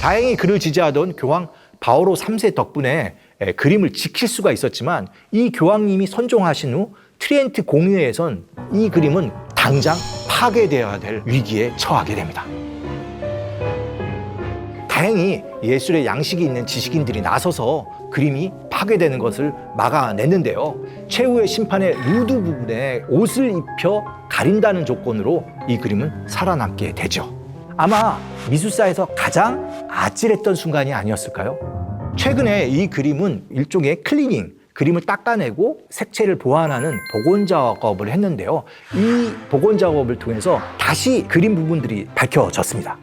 다행히 그를 지지하던 교황 바오로 3세 덕분에 에, 그림을 지킬 수가 있었지만 이 교황님이 선종하신 후 트리엔트 공유회에선 이 그림은 당장 파괴되어야 될 위기에 처하게 됩니다. 다행히 예술의 양식이 있는 지식인들이 나서서 그림이 파괴되는 것을 막아냈는데요. 최후의 심판의 루드 부분에 옷을 입혀 가린다는 조건으로 이 그림은 살아남게 되죠. 아마 미술사에서 가장 아찔했던 순간이 아니었을까요? 최근에 이 그림은 일종의 클리닝, 그림을 닦아내고 색채를 보완하는 복원 작업을 했는데요. 이 복원 작업을 통해서 다시 그림 부분들이 밝혀졌습니다.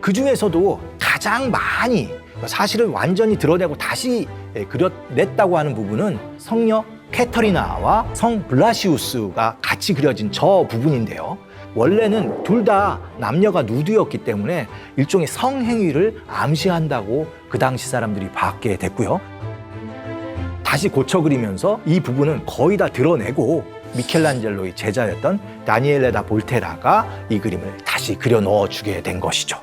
그 중에서도 가장 많이 사실을 완전히 드러내고 다시 예, 그려냈다고 하는 부분은 성녀 캐터리나와 성 블라시우스가 같이 그려진 저 부분인데요. 원래는 둘 다 남녀가 누드였기 때문에 일종의 성행위를 암시한다고 그 당시 사람들이 받게 됐고요. 다시 고쳐 그리면서 이 부분은 거의 다 드러내고 미켈란젤로의 제자였던 다니엘레 다 볼테라가 이 그림을 다시 그려 넣어 주게 된 것이죠.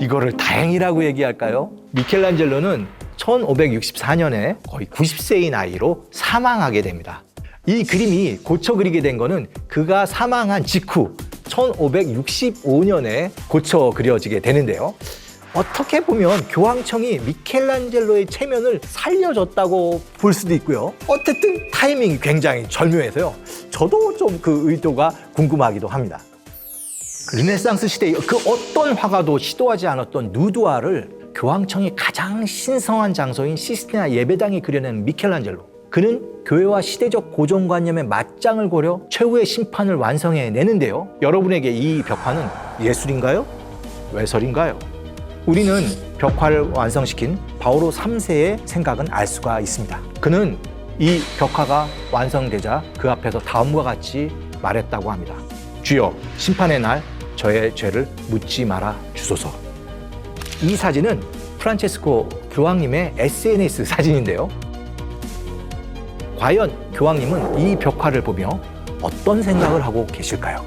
이거를 다행이라고 얘기할까요? 미켈란젤로는 1564년에 거의 90세의 나이로 사망하게 됩니다. 이 그림이 고쳐 그리게 된 거는 그가 사망한 직후 1565년에 고쳐 그려지게 되는데요. 어떻게 보면 교황청이 미켈란젤로의 체면을 살려줬다고 볼 수도 있고요. 어쨌든 타이밍이 굉장히 절묘해서요. 저도 좀 그 의도가 궁금하기도 합니다. 르네상스 시대의 그 어떤 화가도 시도하지 않았던 누드화를 교황청이 가장 신성한 장소인 시스티나 예배당에 그려낸 미켈란젤로. 그는 교회와 시대적 고정관념의 맞짱을 고려 최후의 심판을 완성해 내는데요. 여러분에게 이 벽화는 예술인가요? 외설인가요? 우리는 벽화를 완성시킨 바오로 3세의 생각은 알 수가 있습니다. 그는 이 벽화가 완성되자 그 앞에서 다음과 같이 말했다고 합니다. 주여, 심판의 날 저의 죄를 묻지 말아 주소서. 이 사진은 프란체스코 교황님의 SNS 사진인데요. 과연 교황님은 이 벽화를 보며 어떤 생각을 하고 계실까요?